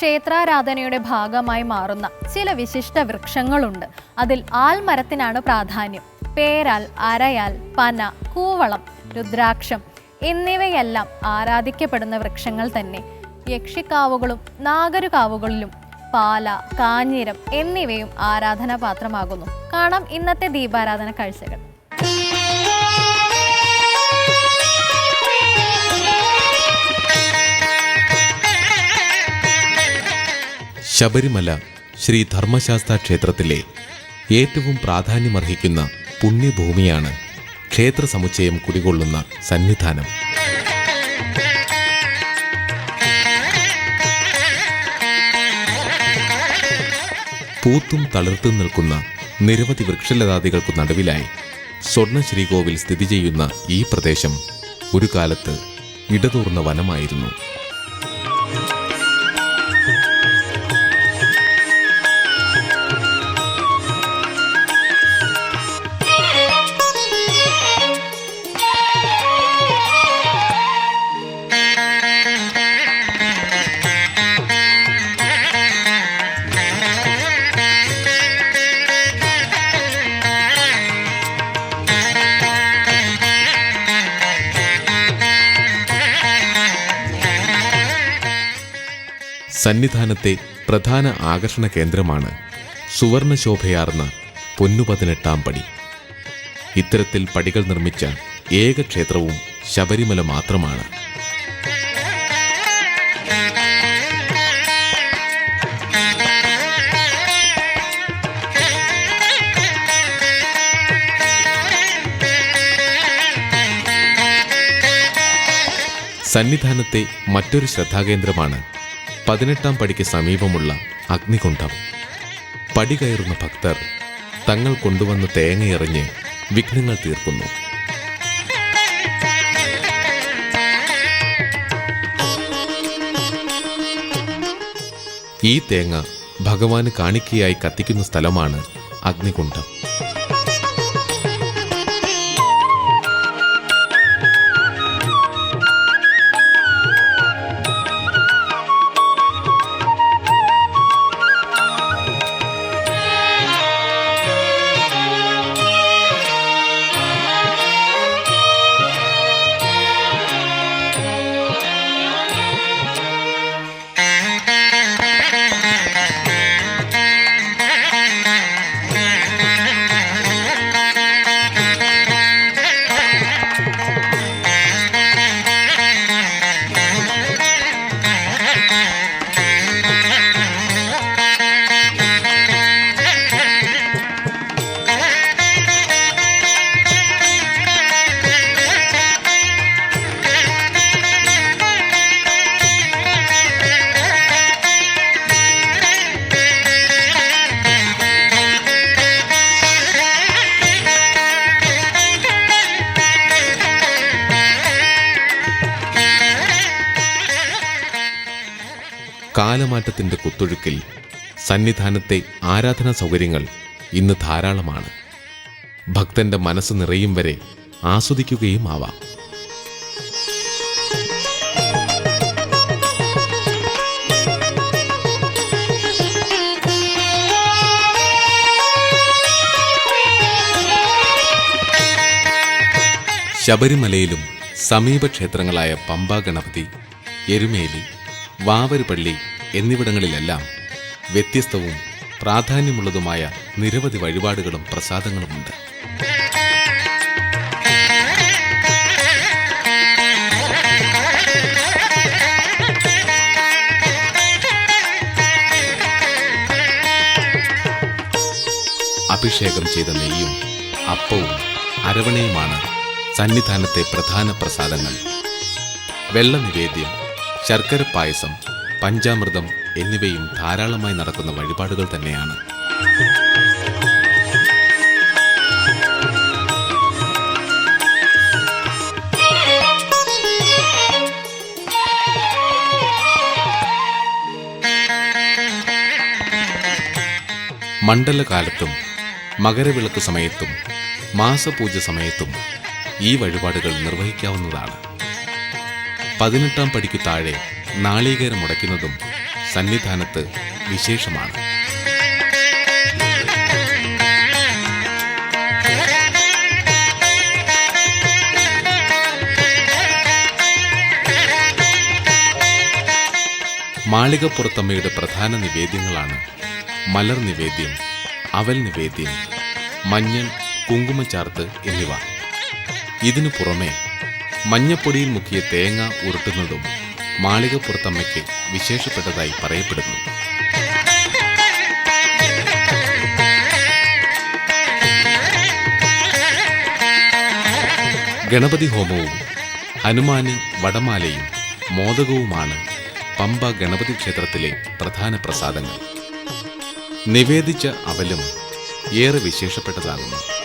ക്ഷേത്രാരാധനയുടെ ഭാഗമായി മാറുന്ന ചില വിശിഷ്ട വൃക്ഷങ്ങളുണ്ട്. അതിൽ ആൽമരത്തിനാണ് പ്രാധാന്യം. പേരാൽ അരയാൽ പന കൂവളം രുദ്രാക്ഷം എന്നിവയെല്ലാം ആരാധിക്കപ്പെടുന്ന വൃക്ഷങ്ങൾ തന്നെ. യക്ഷിക്കാവുകളും നാഗരുകാവുകളിലും പാല കാഞ്ഞിരം എന്നിവയും ആരാധനാപാത്രമാകുന്നു. കാണാം ഇന്നത്തെ ദീപാരാധന കാഴ്ചകൾ. ശബരിമല ശ്രീ ധർമ്മശാസ്ത്ര ക്ഷേത്രത്തിലെ ഏറ്റവും പ്രാധാന്യമർഹിക്കുന്ന പുണ്യഭൂമിയാണ് ക്ഷേത്ര സമുച്ചയം കുടികൊള്ളുന്ന സന്നിധാനം. പൂത്തും തളിർത്തും നിൽക്കുന്ന നിരവധി വൃക്ഷലതാദികൾക്കു നടുവിലായി സ്വർണ ശ്രീകോവിൽ സ്ഥിതി ചെയ്യുന്ന ഈ പ്രദേശം ഒരു കാലത്ത് ഇടതൂർന്ന വനമായിരുന്നു. സന്നിധാനത്തെ പ്രധാന ആകർഷണ കേന്ദ്രമാണ് സുവർണശോഭയാർന്ന പൊന്നുപതിനെട്ടാം പടി. ഇത്തരത്തിൽ പടികൾ നിർമ്മിച്ച ഏക ക്ഷേത്രവും ശബരിമല മാത്രമാണ്. സന്നിധാനത്തെ മറ്റൊരു ശ്രദ്ധാകേന്ദ്രമാണ് പതിനെട്ടാം പടിക്ക് സമീപമുള്ള അഗ്നികുണ്ഠം. പടി കയറുന്ന ഭക്തർ തങ്ങൾ കൊണ്ടുവന്ന തേങ്ങയെറിഞ്ഞ് വിഘ്നങ്ങൾ തീർക്കുന്നു. ഈ തേങ്ങ ഭഗവാന് കാണിക്കയായി കത്തിക്കുന്ന സ്ഥലമാണ് അഗ്നികുണ്ഠം. കാലമാറ്റത്തിന്റെ കുത്തൊഴുക്കിൽ സന്നിധാനത്തെ ആരാധനാ സൗകര്യങ്ങൾ ഇന്ന് ധാരാളമാണ്. ഭക്തന്റെ മനസ്സ് നിറയും വരെ ആസ്വദിക്കുകയും ആവാം. ശബരിമലയിലും സമീപ ക്ഷേത്രങ്ങളായ പമ്പ ഗണപതി എരുമേലി വാവരുപള്ളി എന്നിവിടങ്ങളിലെല്ലാം വ്യത്യസ്തവും പ്രാധാന്യമുള്ളതുമായ നിരവധി വഴിപാടുകളും പ്രസാദങ്ങളുമുണ്ട്. അഭിഷേകം ചെയ്ത നെയ്യും അപ്പവും അരവണയുമാണ് സന്നിധാനത്തെ പ്രധാന പ്രസാദങ്ങൾ. വെള്ള നിവേദ്യം ശർക്കര പായസം പഞ്ചാമൃതം എന്നിവയും ധാരാളമായി നടക്കുന്ന വഴിപാടുകൾ തന്നെയാണ്. മണ്ഡലകാലത്തും മകരവിളക്ക് സമയത്തും മാസപൂജ സമയത്തും ഈ വഴിപാടുകൾ നിർവഹിക്കാവുന്നതാണ്. പതിനെട്ടാം പടിക്കു താഴെ നാളികേരം മുടയ്ക്കുന്നതും സന്നിധാനത്ത് വിശേഷമാണ്. മാളികപ്പുറത്തമ്മയുടെ പ്രധാന നിവേദ്യങ്ങളാണ് മലർ നിവേദ്യം അവൽ നിവേദ്യം മഞ്ഞൾ കുങ്കുമച്ചാർത്ത് എന്നിവ. ഇതിനു പുറമെ മഞ്ഞപ്പൊടിയിൽ മുക്കിയ തേങ്ങ ഉരുട്ടുന്നതും മാളികപ്പുറത്തമ്മയ്ക്ക് വിശേഷപ്പെട്ടതായി പറയപ്പെടുന്നു. ഗണപതി ഹോമവും ഹനുമാന് വടമാലയും മോദകവുമാണ് പമ്പ ഗണപതി ക്ഷേത്രത്തിലെ പ്രധാന പ്രസാദങ്ങൾ. നിവേദിച്ച അവലും ഏറെ വിശേഷപ്പെട്ടതാകുന്നു.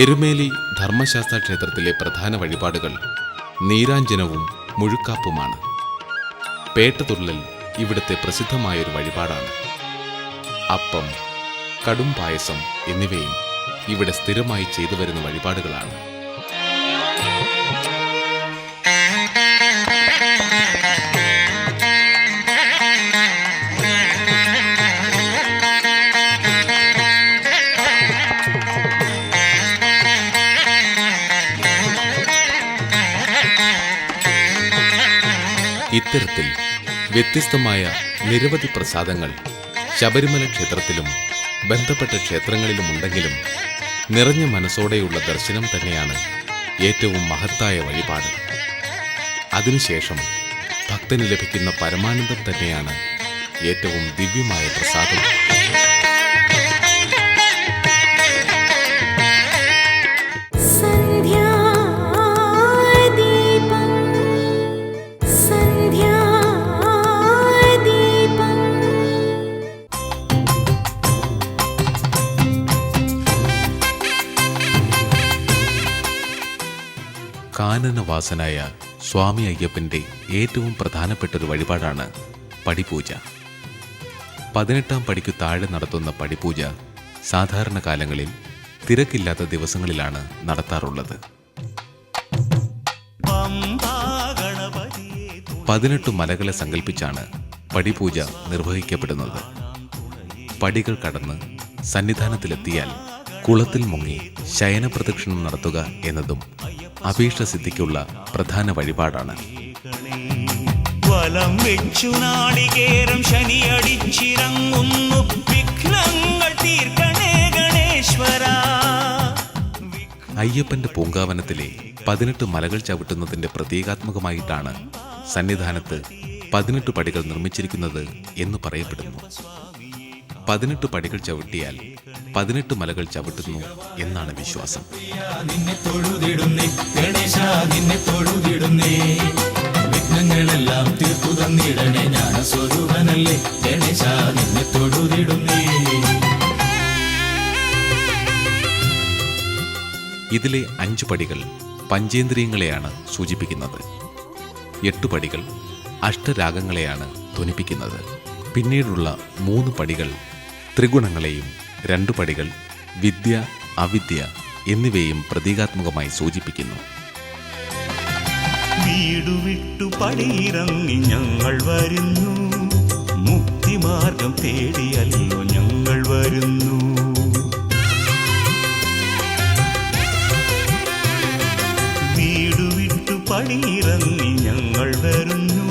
എരുമേലി ധർമ്മശാസ്ത്ര ക്ഷേത്രത്തിലെ പ്രധാന വഴിപാടുകൾ നീരാഞ്ജനവും മുഴുക്കാപ്പുമാണ്. പേട്ടതുള്ളൽ ഇവിടുത്തെ പ്രസിദ്ധമായൊരു വഴിപാടാണ്. അപ്പം കടും പായസം എന്നിവയും ഇവിടെ സ്ഥിരമായി ചെയ്തു വരുന്ന വഴിപാടുകളാണ്. ഇത്തരത്തിൽ വ്യത്യസ്തമായ നിരവധി പ്രസാദങ്ങൾ ശബരിമല ക്ഷേത്രത്തിലും ബന്ധപ്പെട്ട ക്ഷേത്രങ്ങളിലും ഉണ്ടെങ്കിലും നിറഞ്ഞ മനസ്സോടെയുള്ള ദർശനം തന്നെയാണ് ഏറ്റവും മഹത്തായ വഴിപാട്. അതിനുശേഷം ഭക്തന് ലഭിക്കുന്ന പരമാനന്ദം തന്നെയാണ് ഏറ്റവും ദിവ്യമായ പ്രസാദം. കാനനവാസനായ സ്വാമി അയ്യപ്പന്റെ ഏറ്റവും പ്രധാനപ്പെട്ട ഒരു വഴിപാടാണ് പടിപൂജ. പതിനെട്ടാം പടിക്കു താഴെ നടത്തുന്ന പടിപൂജ സാധാരണ കാലങ്ങളിൽ തിരക്കില്ലാത്ത ദിവസങ്ങളിലാണ് നടത്താറുള്ളത്. പതിനെട്ട് മലകളെ സങ്കല്പിച്ചാണ് പടിപൂജ നിർവഹിക്കപ്പെടുന്നത്. പടികൾ കടന്ന് സന്നിധാനത്തിലെത്തിയാൽ കുളത്തിൽ മുങ്ങി ശയനപ്രദക്ഷിണം നടത്തുക എന്നതും അഭീഷ്ടസിദ്ധിക്കുള്ള പ്രധാന വഴിപാടാണ്. വലം വെച്ചു നാളികേരം ശനിയടിച്ചിറങ്ങുന്നു. വിഘ്നങ്ങൾ തീർക്കണേ ഗണേശ്വര. അയ്യപ്പന്റെ പൂങ്കാവനത്തിലെ പതിനെട്ട് മലകൾ ചവിട്ടുന്നതിന്റെ പ്രതീകാത്മകമായിട്ടാണ് സന്നിധാനത്ത് പതിനെട്ട് പടികൾ നിർമ്മിച്ചിരിക്കുന്നത് എന്ന് പറയപ്പെടുന്നു. പതിനെട്ട് പടികൾ ചവിട്ടിയാൽ പതിനെട്ട് മലകൾ ചവിട്ടുന്നു എന്നാണ് വിശ്വാസം. വിഘ്നങ്ങളെല്ലാം തീർത്തു തന്നിടണേ ജ്ഞാന സ്വരൂപനല്ലേ ഗണേശ നിന്നെ തൊഴുതിടുന്നേ. ഇതിലെ അഞ്ചു പടികൾ പഞ്ചേന്ദ്രിയങ്ങളെയാണ് സൂചിപ്പിക്കുന്നത്. എട്ട് പടികൾ അഷ്ടരാഗങ്ങളെയാണ് ധ്വനിപ്പിക്കുന്നത്. പിന്നീടുള്ള മൂന്ന് പടികൾ ത്രിഗുണങ്ങളെയും രണ്ടു പടികൾ വിദ്യ അവിദ്യ എന്നിവയും പ്രതീകാത്മകമായി സൂചിപ്പിക്കുന്നു. വീടു വിട്ടു പടിയിറങ്ങി ഞങ്ങൾ വരുന്നു. മുക്തിമാർഗം തേടിയല്ലോ ഞങ്ങൾ വരുന്നു. വീടു വിട്ടു പടിയിറങ്ങി ഞങ്ങൾ വരുന്നു.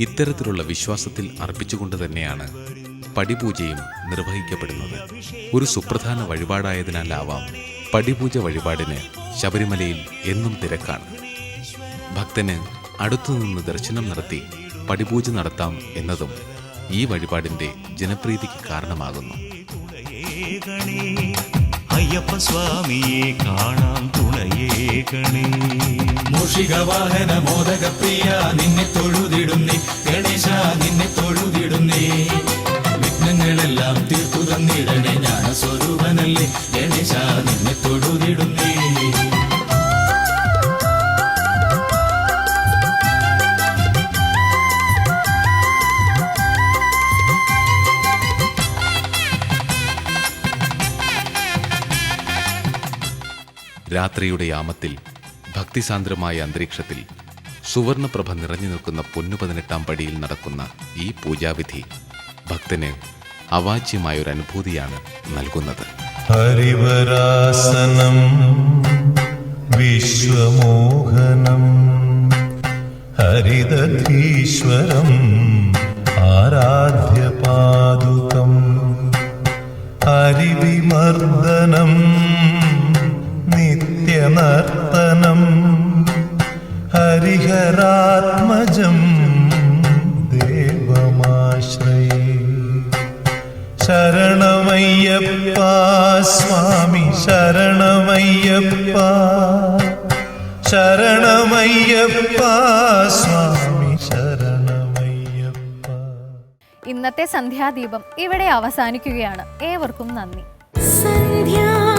ഇത്തരത്തിലുള്ള വിശ്വാസത്തിൽ അർപ്പിച്ചുകൊണ്ട് തന്നെയാണ് പടിപൂജയും നിർവഹിക്കപ്പെടുന്നത്. ഒരു സുപ്രധാന വഴിപാടായതിനാലാവാം പടിപൂജ വഴിപാടിന് ശബരിമലയിൽ എന്നും തിരക്കാണ്. ഭക്തന് അടുത്തുനിന്ന് ദർശനം നടത്തി പടിപൂജ നടത്താം എന്നതും ഈ വഴിപാടിന്റെ ജനപ്രീതിക്ക് കാരണമാകുന്നു. തുണയേകണേ അയ്യപ്പ സ്വാമിയെ കാണാൻ തുണയേകണേ മൂഷിക വാഹന മോദകപ്രിയ നിന്നെ തൊഴുതിടുന്നേ. ഗണേശ നിന്നെ തൊഴുതിടുന്നേ. തന്നിടണേ ഞാൻ സ്വരൂപനല്ലേ ഗണേശ നിന്നെ തൊടുതിടുന്നേ. രാത്രിയുടെ യാമത്തിൽ ഭക്തിസാന്ദ്രമായ അന്തരീക്ഷത്തിൽ സുവർണപ്രഭ നിറഞ്ഞു നിൽക്കുന്ന പൊന്നു പതിനെട്ടാം പടിയിൽ നടക്കുന്ന ഈ പൂജാവിധി ഭക്തന് അവാച്യമായൊരു അനുഭൂതിയാണ് നൽകുന്നത്. ഹരിവരാസനം വിശ്വമോഹനം ഹരിദധീശ്വരം സ്വാമി ശരണമയ്യപ്പ. ശരണമയ്യപ്പ സ്വാമി ശരണമയ്യപ്പ. ഇന്നത്തെ സന്ധ്യാദീപം ഇവിടെ അവസാനിക്കുകയാണ്. ഏവർക്കും നന്ദി. സന്ധ്യാ